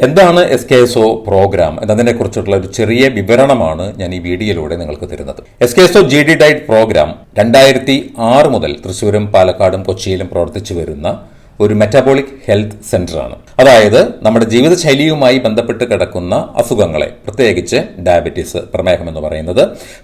എന്താണ് S K S O programme എന്നതിനെ കുറിച്ചിട്ടുള്ള ഒരു ചെറിയ വിവരണമാണ് ഞാൻ ഈ വീഡിയോയിലൂടെ നിങ്ങൾക്ക് തരുന്നത്. S K S O G D diet programme രണ്ടായിരത്തി ആറ് മുതൽ തൃശ്ശൂരും പാലക്കാടും കൊച്ചിയിലും പ്രവർത്തിച്ചു വരുന്ന ഒരു മെറ്റാബോളിക് ഹെൽത്ത് സെന്ററാണ് അതായത് നമ്മുടെ ജീവിതശൈലിയുമായി ബന്ധപ്പെട്ട് കിടക്കുന്ന അസുഖങ്ങളെ പ്രത്യേകിച്ച് ഡയബറ്റീസ് പ്രമേഹം എന്ന് പറയുന്നത്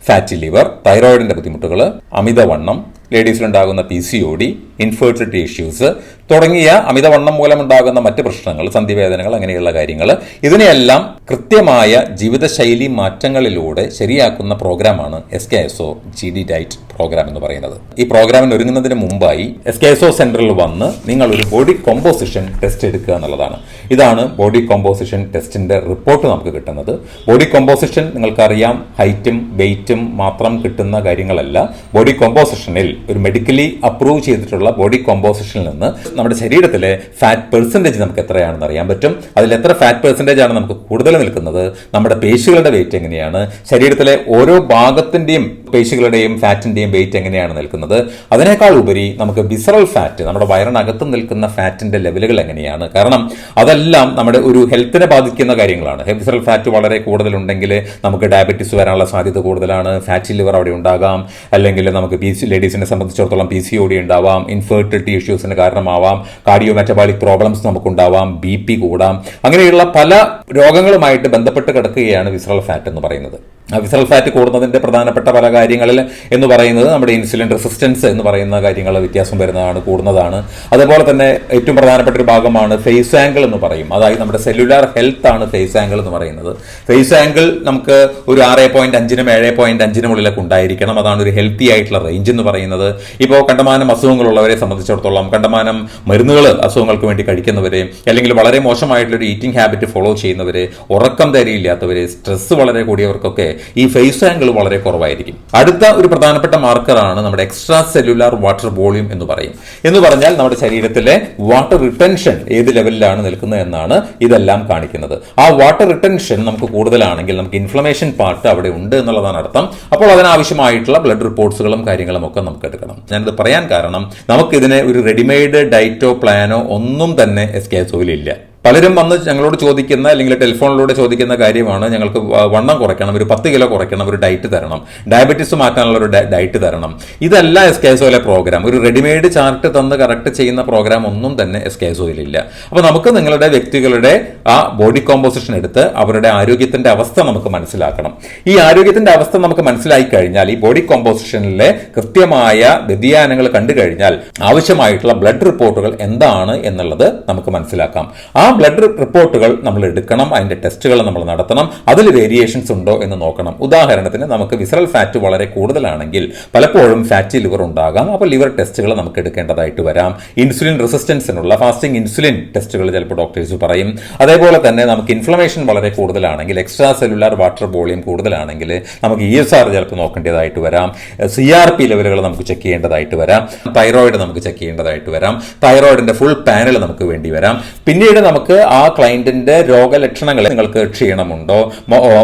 ഫാറ്റി ലിവർ തൈറോയിഡിന്റെ ബുദ്ധിമുട്ടുകൾ അമിതവണ്ണം ലേഡീസിലുണ്ടാകുന്ന P C O D infertility issues തുടങ്ങിയ അമിതവണ്ണം മൂലമുണ്ടാകുന്ന മറ്റ് പ്രശ്നങ്ങൾ സന്ധിവേദനകൾ അങ്ങനെയുള്ള കാര്യങ്ങൾ ഇതിനെയെല്ലാം കൃത്യമായ ജീവിതശൈലി മാറ്റങ്ങളിലൂടെ ശരിയാക്കുന്ന പ്രോഗ്രാമാണ് S K S O G D diet programme എന്ന് പറയുന്നത്. ഈ പ്രോഗ്രാമിന് ഒരുങ്ങുന്നതിന് മുമ്പായി എസ് കെ എസ് ഒ സെന്ററിൽ വന്ന് നിങ്ങൾ ഒരു ബോഡി കോമ്പോസിഷൻ ടെസ്റ്റ് എടുക്കുക എന്നുള്ളതാണ്. ഇതാണ് ബോഡി കോമ്പോസിഷൻ ടെസ്റ്റിന്റെ റിപ്പോർട്ട് നമുക്ക് കിട്ടുന്നത്. ബോഡി കോമ്പോസിഷൻ നിങ്ങൾക്കറിയാം ഹൈറ്റും വെയിറ്റും മാത്രം കിട്ടുന്ന കാര്യങ്ങളല്ല. ബോഡി കോമ്പോസിഷനിൽ ഒരു മെഡിക്കലി അപ്രൂവ് ചെയ്തിട്ടുള്ള ബോഡി കോമ്പോസിഷനിൽ നിന്ന് നമ്മുടെ ശരീരത്തിലെ ഫാറ്റ് പെർസെന്റേജ് നമുക്ക് എത്രയാണെന്ന് അറിയാൻ പറ്റും. അതിൽ എത്ര ഫാറ്റ് പെർസെന്റേജ് ആണ് നമുക്ക് കൂടുതൽ നിൽക്കുന്നത്? നമ്മുടെ പേശികളുടെ വെയിറ്റ് എങ്ങനെയാണ്? ശരീരത്തിലെ ഓരോ ഭാഗത്തിന്റെയും പേശികളുടെയും ഫാറ്റിന്റെയും വെയിറ്റ് എങ്ങനെയാണ് നിൽക്കുന്നത്? അതിനേക്കാൾ ഉപരി നമുക്ക് വിസറൽ ഫാറ്റ് നമ്മുടെ വയറിനകത്ത് നിൽക്കുന്ന ഫാറ്റിന്റെ ലെവലുകൾ എങ്ങനെയാണ്? കാരണം അതെല്ലാം നമ്മുടെ ഒരു ഹെൽത്തിനെ ബാധിക്കുന്ന കാര്യങ്ങളാണ്. വിസറൽ ഫാറ്റ് വളരെ കൂടുതലുണ്ടെങ്കിൽ നമുക്ക് ഡയബറ്റീസ് വരാനുള്ള സാധ്യത കൂടുതലാണ്. ഫാറ്റി ലിവർ അവിടെ ഉണ്ടാകാം. അല്ലെങ്കിൽ നമുക്ക് പി ലേഡീസിനെ സംബന്ധിച്ചിടത്തോളം പി സി ഒ ഡി ഉണ്ടാവാം. ഇൻഫെർട്ടിലിറ്റി ഇഷ്യൂസിന് കാരണമാവാം. കാർഡിയോ മെറ്റബോളിക് പ്രോബ്ലംസ് നമുക്കുണ്ടാവാം. ബി പി കൂടാം. അങ്ങനെയുള്ള പല രോഗങ്ങളുമായിട്ട് ബന്ധപ്പെട്ട് കിടക്കുകയാണ് വിസറൽ ഫാറ്റ് എന്ന് പറയുന്നത്. വിസറൽ ഫാറ്റ് കൂടുന്നതിന്റെ പ്രധാനപ്പെട്ട പല കാര്യങ്ങളിൽ എന്ന് പറയുന്നത് നമ്മുടെ ഇൻസുലിൻ റെസിസ്റ്റൻസ് എന്ന് പറയുന്ന കാര്യങ്ങൾ വ്യത്യാസം വരുന്നതാണ് കൂടുന്നതാണ്. അതുപോലെ തന്നെ ഏറ്റവും പ്രധാനപ്പെട്ട ഒരു ഭാഗമാണ് ഫേസ് ആംഗിൾ എന്ന് പറയും. അതായത് നമ്മുടെ സെല്ലുലാർ ഹെൽത്ത് ആണ് ഫേസ് ആംഗിൾ എന്ന് പറയുന്നത്. ഫേസ് ആംഗിൾ നമുക്ക് ഒരു ആറ് പോയിന്റ് അഞ്ചിനും ഏഴ് പോയിന്റ് അഞ്ചിനും ഉള്ളിലൊക്കെ ഉണ്ടായിരിക്കണം. അതാണ് ഒരു ഹെൽത്തി ആയിട്ടുള്ള റേഞ്ച് എന്ന് പറയുന്നത്. ഇപ്പോൾ കണ്ടമാനം അസുഖങ്ങളുള്ളവരെ സംബന്ധിച്ചിടത്തോളം കണ്ടമാനം മരുന്നുകൾ അസുഖങ്ങൾക്ക് വേണ്ടി കഴിക്കുന്നവരെ അല്ലെങ്കിൽ വളരെ മോശമായിട്ടുള്ള ഒരു ഈറ്റിംഗ് ഹാബിറ്റ് ഫോളോ ചെയ്യുന്നവരെ ഉറക്കം തരിയില്ലാത്തവരെ സ്ട്രെസ് വളരെ കൂടിയവർക്കൊക്കെ ഈ ഫേസ് ആംഗിൾ വളരെ കുറവായിരിക്കും. അടുത്ത ഒരു പ്രധാനപ്പെട്ട മാർക്കറാണ് നമ്മുടെ എക്സ്ട്രാ സെല്ലുലാർ വാട്ടർ വോളിയം എന്ന് പറയും. എന്ന് പറഞ്ഞാൽ നമ്മുടെ ശരീരത്തിലെ വാട്ടർ റിട്ടൻഷൻ ഏത് ലെവലിലാണ് നിൽക്കുന്നത് എന്നാണ് ഇതെല്ലാം കാണിക്കുന്നത്. ആ വാട്ടർ റിട്ടൻഷൻ നമുക്ക് കൂടുതലാണെങ്കിൽ നമുക്ക് ഇൻഫ്ലമേഷൻ പാർട്ട് അവിടെ ഉണ്ട് എന്നുള്ളതാണ് അർത്ഥം. അപ്പോൾ അതിനാവശ്യമായിട്ടുള്ള ബ്ലഡ് റിപ്പോർട്ട്സുകളും കാര്യങ്ങളും ഒക്കെ നമുക്ക് എടുക്കണം. ഞാനിത് പറയാൻ കാരണം നമുക്കിതിനെ ഒരു റെഡിമെയ്ഡ് ഡയറ്റോ പ്ലാനോ ഒന്നും തന്നെ എസ് കെ എസ് ഇല്ല. പലരും വന്ന് ഞങ്ങളോട് ചോദിക്കുന്ന അല്ലെങ്കിൽ ടെലിഫോണിലൂടെ ചോദിക്കുന്ന കാര്യമാണ് ഞങ്ങൾക്ക് വണ്ണം കുറയ്ക്കണം ഒരു പത്ത് കിലോ കുറയ്ക്കണം ഒരു ഡയറ്റ് തരണം ഡയബറ്റീസ് മാറ്റാനുള്ള ഒരു ഡയറ്റ് തരണം. ഇതല്ല എസ് കെ എസ് പ്രോഗ്രാം. ഒരു റെഡിമെയ്ഡ് ചാർട്ട് തന്ന് കറക്റ്റ് ചെയ്യുന്ന പ്രോഗ്രാം ഒന്നും തന്നെ എസ് കെ എസ് ഒയിലില്ല. അപ്പോൾ നമുക്ക് നിങ്ങളുടെ വ്യക്തികളുടെ ആ ബോഡി കോമ്പോസിഷൻ എടുത്ത് അവരുടെ ആരോഗ്യത്തിന്റെ അവസ്ഥ നമുക്ക് മനസ്സിലാക്കണം. ഈ ആരോഗ്യത്തിന്റെ അവസ്ഥ നമുക്ക് മനസ്സിലായി കഴിഞ്ഞാൽ ഈ ബോഡി കോമ്പോസിഷനിലെ കൃത്യമായ വ്യതിയാനങ്ങൾ കണ്ടു കഴിഞ്ഞാൽ ആവശ്യമായിട്ടുള്ള ബ്ലഡ് റിപ്പോർട്ടുകൾ എന്താണ് എന്നുള്ളത് നമുക്ക് മനസ്സിലാക്കാം. ആ ബ്ലഡ് റിപ്പോർട്ടുകൾ നമ്മൾ എടുക്കണം അതിന്റെ ടെസ്റ്റുകൾ നമ്മൾ നടത്തണം അതിൽ വേരിയേഷൻസ് ഉണ്ടോ എന്ന് നോക്കണം. ഉദാഹരണത്തിന് നമുക്ക് വിസറൽ ഫാറ്റ് വളരെ കൂടുതലാണെങ്കിൽ പലപ്പോഴും ഫാറ്റി ലിവർ ഉണ്ടാകാം. അപ്പോൾ ലിവർ ടെസ്റ്റുകൾ നമുക്ക് എടുക്കേണ്ടതായിട്ട് വരാം. ഇൻസുലിൻ റെസിസ്റ്റൻസിനുള്ള ഫാസ്റ്റിംഗ് ഇൻസുലിൻ ടെസ്റ്റുകൾ ചിലപ്പോൾ ഡോക്ടേഴ്സ് പറയും. അതേപോലെ തന്നെ നമുക്ക് ഇൻഫ്ലമേഷൻ വളരെ കൂടുതലാണെങ്കിൽ എക്സ്ട്രാ സെല്ലുലാർ വാട്ടർ വോളിയം കൂടുതലാണെങ്കിൽ നമുക്ക് ഇ എസ് ആർ ചിലപ്പോൾ നോക്കേണ്ടതായിട്ട് വരാം. സി ആർ പി ലെവലുകൾ നമുക്ക് ചെക്ക് ചെയ്യേണ്ടതായിട്ട് വരാം. തൈറോയിഡ് നമുക്ക് ചെക്ക് ചെയ്യേണ്ടതായിട്ട് വരാം. തൈറോയിഡിന്റെ ഫുൾ പാനൽ നമുക്ക് വേണ്ടി വരാം. പിന്നീട് നമുക്ക് ആ ക്ലയന്റിന്റെ രോഗലക്ഷണങ്ങൾ നിങ്ങൾക്ക് ക്ഷീണമുണ്ടോ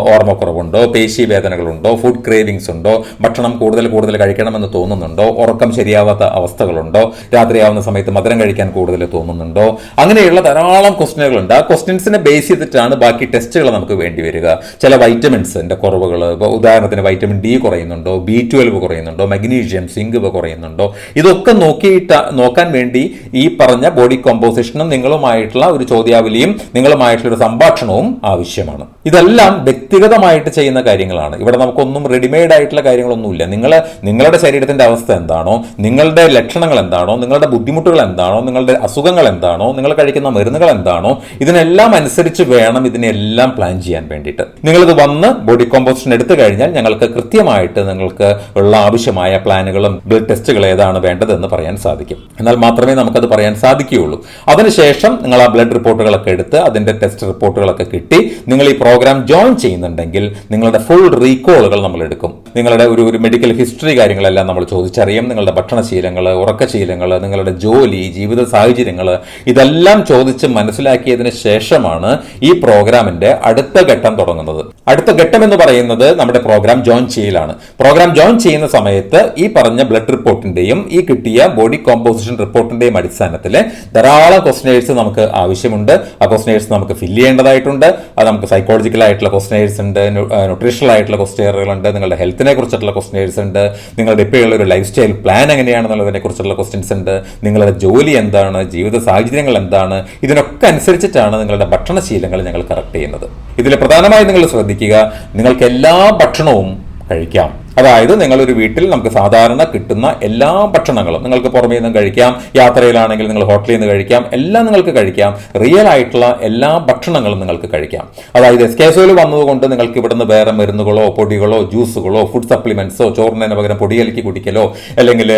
ഓർമ്മക്കുറവുണ്ടോ പേശി വേദനകളുണ്ടോ ഫുഡ് ക്രേവിങ്സ് ഉണ്ടോ ഭക്ഷണം കൂടുതൽ കൂടുതൽ കഴിക്കണമെന്ന് തോന്നുന്നുണ്ടോ ഉറക്കം ശരിയാവാത്ത അവസ്ഥകളുണ്ടോ രാത്രിയാവുന്ന സമയത്ത് മധുരം കഴിക്കാൻ കൂടുതൽ തോന്നുന്നുണ്ടോ അങ്ങനെയുള്ള ധാരാളം ക്വസ്റ്റ്യനുകളുണ്ട് ആ ക്വസ്റ്റ്യൻസിനെ ബേസ് ചെയ്തിട്ടാണ് ബാക്കി ടെസ്റ്റുകൾ നമുക്ക് വേണ്ടി വരിക. ചില വൈറ്റമിൻസിന്റെ കുറവുകൾ ഉദാഹരണത്തിന് വൈറ്റമിൻ ഡി കുറയുന്നുണ്ടോ ബി ട്വൽവ് കുറയുന്നുണ്ടോ മഗ്നീഷ്യം സിങ്ക് കുറയുന്നുണ്ടോ ഇതൊക്കെ നോക്കിയിട്ട് നോക്കാൻ വേണ്ടി ഈ പറഞ്ഞ ബോഡി കോമ്പോസിഷനും നിങ്ങളുമായിട്ടുള്ള ഒരു ചോദ്യാവലിയും നിങ്ങളുമായിട്ടുള്ള ഒരു സംഭാഷണവും ആവശ്യമാണ്. ഇതെല്ലാം വ്യക്തിഗതമായിട്ട് ചെയ്യുന്ന കാര്യങ്ങളാണ്. ഇവിടെ നമുക്കൊന്നും റെഡിമെയ്ഡ് ആയിട്ടുള്ള കാര്യങ്ങളൊന്നുമില്ല. നിങ്ങൾ നിങ്ങളുടെ ശരീരത്തിന്റെ അവസ്ഥ എന്താണോ നിങ്ങളുടെ ലക്ഷണങ്ങൾ എന്താണോ നിങ്ങളുടെ ബുദ്ധിമുട്ടുകൾ എന്താണോ നിങ്ങളുടെ അസുഖങ്ങൾ എന്താണോ നിങ്ങൾ കഴിക്കുന്ന മരുന്നുകൾ എന്താണോ ഇതിനെല്ലാം അനുസരിച്ച് വേണം ഇതിനെല്ലാം പ്ലാൻ ചെയ്യാൻ വേണ്ടിയിട്ട്. നിങ്ങളിത് വന്ന് ബോഡി കോമ്പോസിഷൻ എടുത്തു കഴിഞ്ഞാൽ ഞങ്ങൾക്ക് കൃത്യമായിട്ട് നിങ്ങൾക്ക് ഉള്ള ആവശ്യമായ പ്ലാനുകളും ബ്ലഡ് ടെസ്റ്റുകൾ ഏതാണ് വേണ്ടതെന്ന് പറയാൻ സാധിക്കും. എന്നാൽ മാത്രമേ നമുക്കത് പറയാൻ സാധിക്കുകയുള്ളൂ. അതിനുശേഷം നിങ്ങൾ ആ ബ്ലഡ് റിപ്പോർട്ടുകളൊക്കെ എടുത്ത് അതിന്റെ ടെസ്റ്റ് റിപ്പോർട്ടുകളൊക്കെ കിട്ടി. നിങ്ങൾ ഈ പ്രോഗ്രാം ജോയിൻ ചെയ്യുന്നുണ്ടെങ്കിൽ നിങ്ങളുടെ ഫുൾ റീകോളുകൾ നമ്മൾ എടുക്കും. നിങ്ങളുടെ ഒരു ഒരു മെഡിക്കൽ ഹിസ്റ്ററി കാര്യങ്ങളെല്ലാം നമ്മൾ ചോദിച്ചറിയും. നിങ്ങളുടെ ഭക്ഷണശീലങ്ങൾ ഉറക്കശീലങ്ങൾ നിങ്ങളുടെ ജോലി ജീവിത സാഹചര്യങ്ങൾ ഇതെല്ലാം ചോദിച്ച് മനസ്സിലാക്കിയതിന് ശേഷമാണ് ഈ പ്രോഗ്രാമിന്റെ അടുത്ത ഘട്ടം തുടങ്ങുന്നത്. അടുത്ത ഘട്ടം എന്ന് പറയുന്നത് നമ്മുടെ പ്രോഗ്രാം ജോയിൻ ചെയ്യലാണ്. പ്രോഗ്രാം ജോയിൻ ചെയ്യുന്ന സമയത്ത് ഈ പറഞ്ഞ ബ്ലഡ് റിപ്പോർട്ടിന്റെയും ഈ കിട്ടിയ ബോഡി കോമ്പോസിഷൻ റിപ്പോർട്ടിന്റെയും അടിസ്ഥാനത്തിൽ ധാരാളം ക്വസ്റ്റനേഴ്സ് നമുക്ക് ആവശ്യമുണ്ട്. ഉണ്ട്. ആ ക്വസ്റ്റനേഴ്സ് നമുക്ക് ഫില്ല് ചെയ്യേണ്ടതായിട്ടുണ്ട്. അത് നമുക്ക് സൈക്കോളജിക്കൽ ആയിട്ടുള്ള ക്വസ്റ്റനേഴ്സ് ഉണ്ട് ന്യൂട്രീഷണൽ ആയിട്ടുള്ള ക്വസ്റ്റനുകളുണ്ട് നിങ്ങളുടെ ഹെൽത്തിനെ കുറിച്ചിട്ടുള്ള ക്വസ്റ്റനേഴ്സ് ഉണ്ട് നിങ്ങളുടെ ഇപ്പോഴുള്ള ഒരു ലൈഫ് സ്റ്റൈൽ പ്ലാൻ എങ്ങനെയാണെന്നുള്ളതിനെ കുറിച്ചുള്ള ക്വസ്റ്റ്യൻസ് ഉണ്ട് നിങ്ങളുടെ ജോലി എന്താണ് ജീവിത സാഹചര്യങ്ങൾ എന്താണ് ഇതിനൊക്കെ അനുസരിച്ചിട്ടാണ് നിങ്ങളുടെ ഭക്ഷണശീലങ്ങൾ ഞങ്ങൾ കറക്റ്റ് ചെയ്യുന്നത്. ഇതിൽ പ്രധാനമായും നിങ്ങൾ ശ്രദ്ധിക്കുക നിങ്ങൾക്ക് എല്ലാ ഭക്ഷണവും കഴിക്കാം. അതായത് നിങ്ങളൊരു വീട്ടിൽ നമുക്ക് സാധാരണ കിട്ടുന്ന എല്ലാ ഭക്ഷണങ്ങളും നിങ്ങൾക്ക് പുറമേ നിന്നും കഴിക്കാം യാത്രയിലാണെങ്കിൽ നിങ്ങൾ ഹോട്ടലിൽ നിന്ന് കഴിക്കാം എല്ലാം നിങ്ങൾക്ക് കഴിക്കാം റിയൽ ആയിട്ടുള്ള എല്ലാ ഭക്ഷണങ്ങളും നിങ്ങൾക്ക് കഴിക്കാം. അതായത് എസ്കേസോയിൽ വന്നതുകൊണ്ട് നിങ്ങൾക്ക് ഇവിടുന്ന് വേറെ മരുന്നുകളോ പൊടികളോ ജ്യൂസുകളോ ഫുഡ് സപ്ലിമെന്റ്സോ ചോറിന് പകരം പൊടിയലക്കി കുടിക്കലോ അല്ലെങ്കിൽ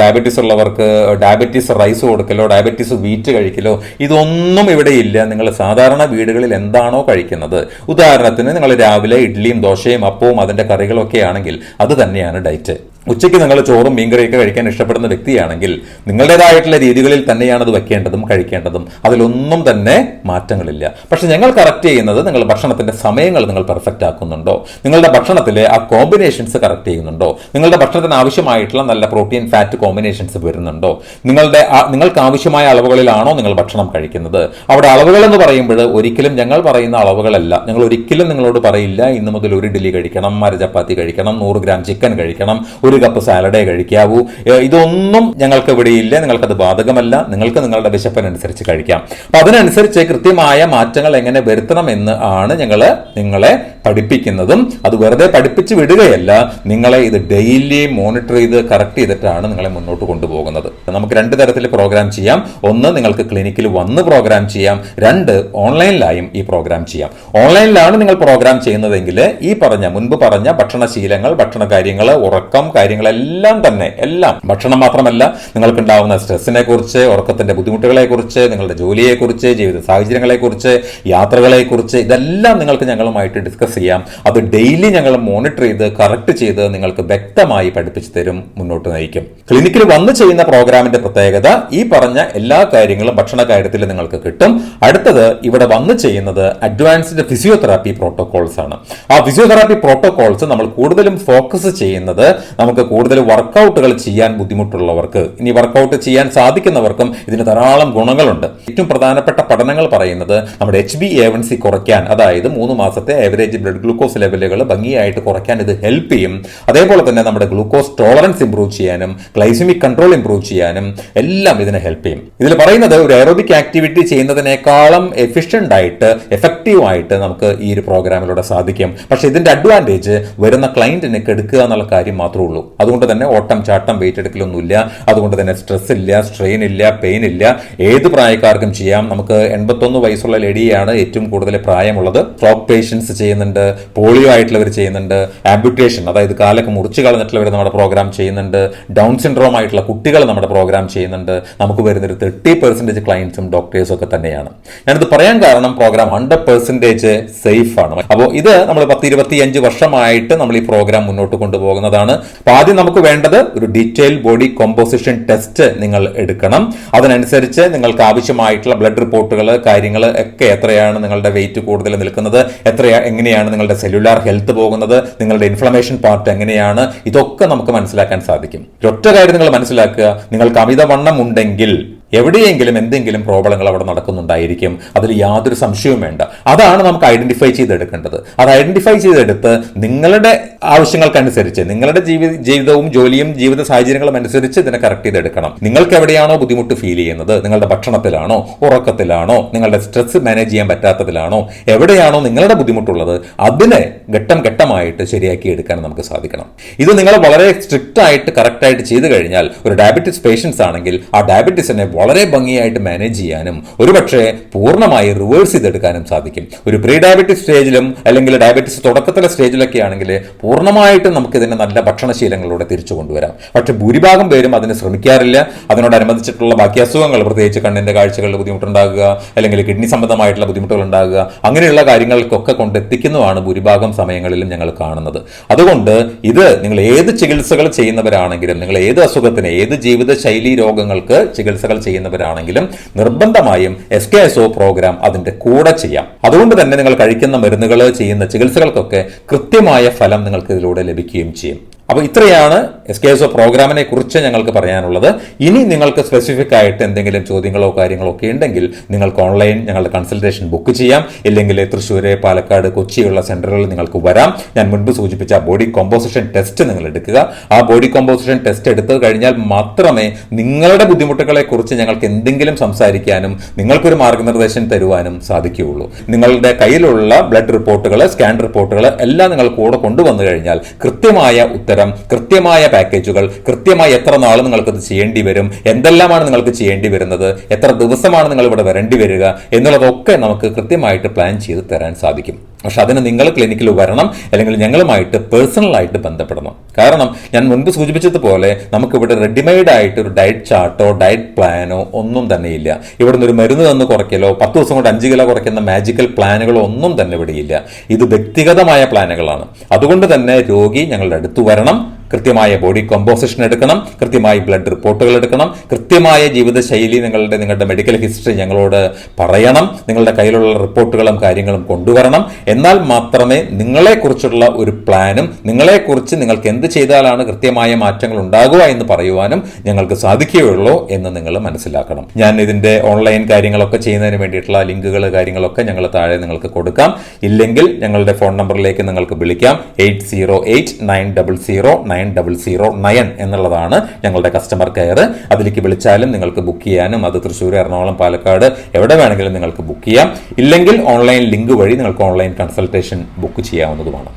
ഡയബറ്റീസ് ഉള്ളവർക്ക് ഡയബറ്റീസ് റൈസ് കൊടുക്കലോ ഡയബറ്റീസ് വീറ്റ് കഴിക്കലോ ഇതൊന്നും ഇവിടെ ഇല്ല. നിങ്ങൾ സാധാരണ വീടുകളിൽ എന്താണോ കഴിക്കുന്നത്. ഉദാഹരണത്തിന് നിങ്ങൾ രാവിലെ ഇഡ്ഡലിയും ദോശയും അപ്പവും അതിന്റെ കറികളൊക്കെ ആണെങ്കിൽ അത് തന്നെയാണ് ഡയറ്റ്. ഉച്ചയ്ക്ക് നിങ്ങൾ ചോറും മീൻകറിയൊക്കെ കഴിക്കാൻ ഇഷ്ടപ്പെടുന്ന വ്യക്തിയാണെങ്കിൽ നിങ്ങളുടേതായിട്ടുള്ള രീതികളിൽ തന്നെയാണ് അത് വെക്കേണ്ടതും കഴിക്കേണ്ടതും. അതിലൊന്നും തന്നെ മാറ്റങ്ങളില്ല. പക്ഷെ ഞങ്ങൾ കറക്റ്റ് ചെയ്യുന്നത് നിങ്ങൾ ഭക്ഷണത്തിന്റെ സമയങ്ങൾ നിങ്ങൾ പെർഫെക്റ്റ് ആക്കുന്നുണ്ടോ? നിങ്ങളുടെ ഭക്ഷണത്തിലെ ആ കോമ്പിനേഷൻസ് കറക്റ്റ് ചെയ്യുന്നുണ്ടോ? നിങ്ങളുടെ ഭക്ഷണത്തിന് ആവശ്യമായിട്ടുള്ള നല്ല പ്രോട്ടീൻ ഫാറ്റ് കോമ്പിനേഷൻസ് വരുന്നുണ്ടോ? നിങ്ങളുടെ നിങ്ങൾക്ക് ആവശ്യമായ അളവുകളിലാണോ നിങ്ങൾ ഭക്ഷണം കഴിക്കുന്നത്? അവിടെ അളവുകൾ എന്ന് പറയുമ്പോൾ ഒരിക്കലും ഞങ്ങൾ പറയുന്ന അളവുകളല്ല. ഞങ്ങൾ ഒരിക്കലും നിങ്ങളോട് പറയില്ല ഇന്ന് മുതൽ ഒരു ഇഡ്ഡലി കഴിക്കണം അര ചപ്പാത്തി കഴിക്കണം നൂറ് ഗ്രാം ചിക്കൻ കഴിക്കണം ഒരു കപ്പ് സാലഡേ കഴിക്കാവൂ. ഇതൊന്നും ഞങ്ങൾക്ക് ഇവിടെ ഇല്ല. നിങ്ങൾക്കത് ബാധകമല്ല. നിങ്ങൾക്ക് നിങ്ങളുടെ വിശപ്പനുസരിച്ച് കഴിക്കാം. അപ്പൊ അതിനനുസരിച്ച് കൃത്യമായ മാറ്റങ്ങൾ എങ്ങനെ വരുത്തണം എന്ന് ആണ് ഞങ്ങൾ നിങ്ങളെ പഠിപ്പിക്കുന്നതും. അത് വെറുതെ പഠിപ്പിച്ച് വിടുകയല്ല. നിങ്ങളെ ഇത് ഡെയിലി മോണിറ്റർ ചെയ്ത് കറക്റ്റ് ചെയ്തിട്ടാണ് നിങ്ങളെ മുന്നോട്ട് കൊണ്ടുപോകുന്നത്. നമുക്ക് രണ്ട് തരത്തിൽ പ്രോഗ്രാം ചെയ്യാം. ഒന്ന് നിങ്ങൾക്ക് ക്ലിനിക്കിൽ വന്ന് പ്രോഗ്രാം ചെയ്യാം. രണ്ട് ഓൺലൈനിലായും ഈ പ്രോഗ്രാം ചെയ്യാം. ഓൺലൈനിലാണ് നിങ്ങൾ പ്രോഗ്രാം ചെയ്യുന്നതെങ്കിൽ ഈ പറഞ്ഞ മുൻപ് പറഞ്ഞ ഭക്ഷണശീലങ്ങൾ ഭക്ഷണ കാര്യങ്ങൾ ഉറക്കം കാര്യങ്ങളെല്ലാം തന്നെ എല്ലാം. ഭക്ഷണം മാത്രമല്ല നിങ്ങൾക്കുണ്ടാവുന്ന സ്ട്രെസ്സിനെ കുറിച്ച് ഉറക്കത്തിന്റെ ബുദ്ധിമുട്ടുകളെ കുറിച്ച് നിങ്ങളുടെ ജോലിയെ കുറിച്ച് ജീവിത സാഹചര്യങ്ങളെ കുറിച്ച് യാത്രകളെ കുറിച്ച് ഇതെല്ലാം നിങ്ങൾക്ക് ഞങ്ങളുമായിട്ട് ഡിസ്കസ് ചെയ്യാം. അത് ഡെയിലി ഞങ്ങൾ മോണിറ്റർ ചെയ്ത് കറക്റ്റ് ചെയ്ത് നിങ്ങൾക്ക് വ്യക്തമായി പഠിപ്പിച്ചു തരും മുന്നോട്ട് നയിക്കും. ക്ലിനിക്കിൽ വന്ന് ചെയ്യുന്ന പ്രോഗ്രാമിന്റെ പ്രത്യേകത ഈ പറഞ്ഞ എല്ലാ കാര്യങ്ങളും ഭക്ഷണ കാര്യത്തിൽ നിങ്ങൾക്ക് കിട്ടും. അടുത്തത് ഇവിടെ വന്ന് ചെയ്യുന്നത് അഡ്വാൻസ്ഡ് ഫിസിയോതെറാപ്പി പ്രോട്ടോകോൾസ് ആണ്. ആ ഫിസിയോതെറാപ്പി പ്രോട്ടോകോൾസ് നമ്മൾ കൂടുതലും ഫോക്കസ് ചെയ്യുന്നത് നമുക്ക് കൂടുതൽ വർക്കൗട്ടുകൾ ചെയ്യാൻ ബുദ്ധിമുട്ടുള്ളവർക്ക് ഇനി വർക്കൗട്ട് ചെയ്യാൻ സാധിക്കുന്നവർക്കും ഇതിന് ധാരാളം ഗുണങ്ങളുണ്ട്. ഏറ്റവും പ്രധാനപ്പെട്ട പഠനങ്ങൾ പറയുന്നത് നമ്മുടെ H B A one C കുറയ്ക്കാൻ അതായത് മൂന്ന് മാസത്തെ ആവറേജ് ബ്ലഡ് ഗ്ലൂക്കോസ് ലെവലുകൾ ഭംഗിയായിട്ട് കുറയ്ക്കാൻ ഇത് ഹെൽപ്പ് ചെയ്യും. അതേപോലെ തന്നെ നമ്മുടെ ഗ്ലൂക്കോസ് ടോളറൻസ് ഇംപ്രൂവ് ചെയ്യാനും ഗ്ലൈസിമിക് കൺട്രോൾ ഇംപ്രൂവ് ചെയ്യാനും എല്ലാം ഇതിനെ ഹെൽപ്പ് ചെയ്യും. ഇതിൽ പറയുന്നത് ഒരു എറോബിക് ആക്ടിവിറ്റി ചെയ്യുന്നതിനേക്കാളും എഫിഷ്യന്റ് ആയിട്ട് എഫക്റ്റീവ് ആയിട്ട് നമുക്ക് ഈ ഒരു പ്രോഗ്രാമിലൂടെ സാധിക്കും. പക്ഷേ ഇതിന്റെ അഡ്വാന്റേജ് വരുന്ന ക്ലയന്റിന് കെടുക്കുക എന്നുള്ള കാര്യം മാത്രമേ ഉള്ളൂ. അതുകൊണ്ട് തന്നെ ഓട്ടം ചാട്ടം വെയിറ്റ് എടുക്കലൊന്നുമില്ല. അതുകൊണ്ട് തന്നെ സ്ട്രെസ് ഇല്ല സ്ട്രെയിൻ ഇല്ല പെയിൻ ഇല്ല. ഏത് പ്രായക്കാർക്കും ചെയ്യാം. നമുക്ക് എൺപത്തൊന്ന് വയസ്സുള്ള ലേഡിയാണ് ഏറ്റവും കൂടുതൽ പ്രായമുള്ളത്. സ്ട്രോക്ക് പേഷ്യൻസ് ചെയ്യുന്നുണ്ട് പോളിയോ ആയിട്ടുള്ളവർ ചെയ്യുന്നുണ്ട് ആംബുട്ടേഷൻ അതായത് കാലൊക്കെ മുറിച്ച് കളഞ്ഞിട്ടുള്ളവർ നമ്മുടെ പ്രോഗ്രാം ചെയ്യുന്നുണ്ട് ഡൗൺ സിൻഡ്രോം ആയിട്ടുള്ള കുട്ടികൾ നമ്മുടെ പ്രോഗ്രാം ചെയ്യുന്നുണ്ട്. നമുക്ക് വരുന്നൊരു തേർട്ടി പെർസെന്റേജ് ക്ലയൻസും ഡോക്ടേഴ്സും ഒക്കെ തന്നെയാണ്. ഞാനിത് പറയാൻ കാരണം പ്രോഗ്രാം ഹൺഡ്രഡ് പെർസെന്റേജ് സേഫ് ആണ്. അപ്പോൾ ഇത് നമ്മൾ പത്ത് ഇരുപത്തി അഞ്ച് വർഷമായിട്ട് നമ്മൾ ഈ പ്രോഗ്രാം മുന്നോട്ട് കൊണ്ടുപോകുന്നതാണ്. അപ്പോൾ ആദ്യം നമുക്ക് വേണ്ടത് ഒരു ഡീറ്റെയിൽ ബോഡി കോമ്പോസിഷൻ ടെസ്റ്റ് നിങ്ങൾ എടുക്കണം. അതിനനുസരിച്ച് നിങ്ങൾക്ക് ആവശ്യമായിട്ടുള്ള ബ്ലഡ് റിപ്പോർട്ടുകൾ കാര്യങ്ങൾ ഒക്കെ എത്രയാണ് നിങ്ങളുടെ വെയിറ്റ് കൂടുതൽ നിൽക്കുന്നത് എത്രയാണ് എങ്ങനെയാണ് നിങ്ങളുടെ സെല്ലുലാർ ഹെൽത്ത് പോകുന്നത് നിങ്ങളുടെ ഇൻഫ്ലമേഷൻ പാർട്ട് എങ്ങനെയാണ് ഇതൊക്കെ നമുക്ക് മനസ്സിലാക്കാൻ സാധിക്കും. ഒറ്റ കാര്യം നിങ്ങൾ മനസ്സിലാക്കുക നിങ്ങൾക്ക് അമിതവണ്ണം ഉണ്ടെങ്കിൽ എവിടെയെങ്കിലും എന്തെങ്കിലും പ്രോബ്ലങ്ങൾ അവിടെ നടക്കുന്നുണ്ടായിരിക്കും. അതിൽ യാതൊരു സംശയവും വേണ്ട. അതാണ് നമുക്ക് ഐഡന്റിഫൈ ചെയ്തെടുക്കേണ്ടത്. അത് ഐഡന്റിഫൈ ചെയ്തെടുത്ത് നിങ്ങളുടെ ആവശ്യങ്ങൾക്കനുസരിച്ച് നിങ്ങളുടെ ജീവിത ജീവിതവും ജോലിയും ജീവിത സാഹചര്യങ്ങളും അനുസരിച്ച് ഇതിനെ കറക്റ്റ് ചെയ്തെടുക്കണം. നിങ്ങൾക്ക് എവിടെയാണോ ബുദ്ധിമുട്ട് ഫീൽ ചെയ്യുന്നത് നിങ്ങളുടെ ഭക്ഷണത്തിലാണോ ഉറക്കത്തിലാണോ നിങ്ങളുടെ സ്ട്രെസ് മാനേജ് ചെയ്യാൻ പറ്റാത്തതിലാണോ എവിടെയാണോ നിങ്ങളുടെ ബുദ്ധിമുട്ടുള്ളത് അതിനെ ഘട്ടം ഘട്ടമായിട്ട് ശരിയാക്കി എടുക്കാൻ നമുക്ക് സാധിക്കണം. ഇത് നിങ്ങൾ വളരെ സ്ട്രിക്റ്റ് ആയിട്ട് കറക്റ്റായിട്ട് ചെയ്തു കഴിഞ്ഞാൽ ഒരു ഡയബറ്റിസ് പേഷ്യൻസ് ആണെങ്കിൽ ആ ഡയബറ്റീസിനെ വളരെ ഭംഗിയായിട്ട് മാനേജ് ചെയ്യാനും ഒരുപക്ഷെ പൂർണമായി റിവേഴ്സ് ചെയ്തെടുക്കാനും സാധിക്കും. ഒരു പ്രീ ഡയബറ്റിസ് സ്റ്റേജിലും അല്ലെങ്കിൽ ഡയബറ്റിസ് തുടക്കത്തിലെ സ്റ്റേജിലൊക്കെ ആണെങ്കിൽ പൂർണമായിട്ടും നമുക്ക് ഇതിനെ നല്ല ഭക്ഷണശീലങ്ങളിലൂടെ തിരിച്ചു കൊണ്ടുവരാം. പക്ഷെ ഭൂരിഭാഗം പേരും അതിന് ശ്രമിക്കാറില്ല. അതിനോടനുബന്ധിച്ചിട്ടുള്ള ബാക്കി അസുഖങ്ങൾ പ്രത്യേകിച്ച് കണ്ണിന്റെ കാഴ്ചകളിൽ ബുദ്ധിമുട്ടുണ്ടാകുക അല്ലെങ്കിൽ കിഡ്നി സംബന്ധമായിട്ടുള്ള ബുദ്ധിമുട്ടുകൾ ഉണ്ടാകുക അങ്ങനെയുള്ള കാര്യങ്ങൾക്കൊക്കെ കൊണ്ടെത്തിക്കുന്നതാണ് ഭൂരിഭാഗം സമയങ്ങളിലും ഞങ്ങൾ കാണുന്നത്. അതുകൊണ്ട് ഇത് നിങ്ങൾ ഏത് ചികിത്സകൾ ചെയ്യുന്നവരാണെങ്കിലും നിങ്ങൾ ഏത് അസുഖത്തിന് ഏത് ജീവിതശൈലി രോഗങ്ങൾക്ക് ചികിത്സകൾ ചെയ്യുന്നവരാണെങ്കിലും നിർബന്ധമായും S K S O programme അതിന്റെ കൂടെ ചെയ്യാം. അതുകൊണ്ട് തന്നെ നിങ്ങൾ കഴിക്കുന്ന മരുന്നുകൾ ചെയ്യുന്ന ചികിത്സകൾക്കൊക്കെ കൃത്യമായ ഫലം നിങ്ങൾക്ക് ഇതിലൂടെ ലഭിക്കുകയും ചെയ്യും. അപ്പോൾ ഇത്രയാണ് എസ് കെ എസ് ഒ പ്രോഗ്രാമിനെ കുറിച്ച് ഞങ്ങൾക്ക് പറയാനുള്ളത്. ഇനി നിങ്ങൾക്ക് സ്പെസിഫിക് ആയിട്ട് എന്തെങ്കിലും ചോദ്യങ്ങളോ കാര്യങ്ങളോ ഒക്കെ ഉണ്ടെങ്കിൽ നിങ്ങൾക്ക് ഓൺലൈൻ ഞങ്ങളുടെ കൺസൾട്ടേഷൻ ബുക്ക് ചെയ്യാം. ഇല്ലെങ്കിൽ തൃശ്ശൂര് പാലക്കാട് കൊച്ചിയുള്ള സെന്ററുകളിൽ നിങ്ങൾക്ക് വരാം. ഞാൻ മുൻപ് സൂചിപ്പിച്ച ബോഡി കോമ്പോസിഷൻ ടെസ്റ്റ് നിങ്ങൾ എടുക്കുക. ആ ബോഡി കോമ്പോസിഷൻ ടെസ്റ്റ് എടുത്തു കഴിഞ്ഞാൽ മാത്രമേ നിങ്ങളുടെ ബുദ്ധിമുട്ടുകളെക്കുറിച്ച് ഞങ്ങൾക്ക് എന്തെങ്കിലും സംസാരിക്കാനും നിങ്ങൾക്കൊരു മാർഗനിർദ്ദേശം തരുവാനും സാധിക്കുകയുള്ളൂ. നിങ്ങളുടെ കയ്യിലുള്ള ബ്ലഡ് റിപ്പോർട്ടുകൾ സ്കാൻ റിപ്പോർട്ടുകൾ എല്ലാം നിങ്ങൾ കൂടെ കൊണ്ടുവന്നു കഴിഞ്ഞാൽ കൃത്യമായ ഉത്തരം കൃത്യമായ പാക്കേജുകൾ കൃത്യമായി എത്ര നാൾ നിങ്ങൾക്ക് ഇത് ചെയ്യേണ്ടി വരും എന്തെല്ലാമാണ് നിങ്ങൾക്ക് ചെയ്യേണ്ടി വരുന്നത് എത്ര ദിവസമാണ് നിങ്ങൾ ഇവിടെ വരേണ്ടി വരിക എന്നുള്ളതൊക്കെ നമുക്ക് കൃത്യമായിട്ട് പ്ലാൻ ചെയ്ത് തരാൻ സാധിക്കും. പക്ഷെ അതിന് നിങ്ങൾ ക്ലിനിക്കിൽ വരണം അല്ലെങ്കിൽ ഞങ്ങളുമായിട്ട് പേഴ്സണലായിട്ട് ബന്ധപ്പെടണം. കാരണം ഞാൻ മുൻപ് സൂചിപ്പിച്ചതുപോലെ നമുക്കിവിടെ റെഡിമെയ്ഡ് ആയിട്ട് ഒരു ഡയറ്റ് ചാർട്ടോ ഡയറ്റ് പ്ലാനോ ഒന്നും തന്നെ ഇല്ല. ഇവിടെ നിന്ന് ഒരു മരുന്ന് തന്ന് കുറയ്ക്കലോ പത്ത് ദിവസം കൊണ്ട് അഞ്ച് കിലോ കുറയ്ക്കുന്ന മാജിക്കൽ പ്ലാനുകളോ ഒന്നും തന്നെ ഇവിടെയില്ല ഇത് വ്യക്തിഗതമായ പ്ലാനുകളാണ് അതുകൊണ്ട് തന്നെ രോഗി ഞങ്ങളുടെ അടുത്ത് വരണം. பணம் കൃത്യമായ ബോഡി കോമ്പോസിഷൻ എടുക്കണം കൃത്യമായി ബ്ലഡ് റിപ്പോർട്ടുകൾ എടുക്കണം കൃത്യമായ ജീവിതശൈലി നിങ്ങളുടെ നിങ്ങളുടെ മെഡിക്കൽ ഹിസ്റ്ററി ഞങ്ങളോട് പറയണം നിങ്ങളുടെ കയ്യിലുള്ള റിപ്പോർട്ടുകളും കാര്യങ്ങളും കൊണ്ടുവരണം. എന്നാൽ മാത്രമേ നിങ്ങളെക്കുറിച്ചുള്ള ഒരു പ്ലാനും നിങ്ങളെക്കുറിച്ച് നിങ്ങൾക്ക് എന്ത് ചെയ്താലാണ് കൃത്യമായ മാറ്റങ്ങൾ ഉണ്ടാകുക എന്ന് പറയുവാനും ഞങ്ങൾക്ക് സാധിക്കുകയുള്ളൂ എന്ന് നിങ്ങൾ മനസ്സിലാക്കണം. ഞാൻ ഇതിന്റെ ഓൺലൈൻ കാര്യങ്ങളൊക്കെ ചെയ്യുന്നതിന് വേണ്ടിയിട്ടുള്ള ലിങ്കുകൾ കാര്യങ്ങളൊക്കെ ഞങ്ങൾ താഴെ നിങ്ങൾക്ക് കൊടുക്കാം. ഇല്ലെങ്കിൽ ഞങ്ങളുടെ ഫോൺ നമ്പറിലേക്ക് നിങ്ങൾക്ക് വിളിക്കാം. Eight zero eight nine double zero nine double zero nine എന്നുള്ളതാണ് ഞങ്ങളുടെ കസ്റ്റമർ കെയർ അതിലേക്ക് വിളിച്ചാലും നിങ്ങൾക്ക് ബുക്ക് ചെയ്യാനും അത് തൃശ്ശൂർ എറണാകുളം പാലക്കാട് എവിടെ വേണമെങ്കിലും നിങ്ങൾക്ക് ബുക്ക് ചെയ്യാം. ഇല്ലെങ്കിൽ ഓൺലൈൻ ലിങ്ക് വഴി നിങ്ങൾക്ക് ഓൺലൈൻ കൺസൾട്ടേഷൻ ബുക്ക് ചെയ്യാവുന്നതുമാണ്.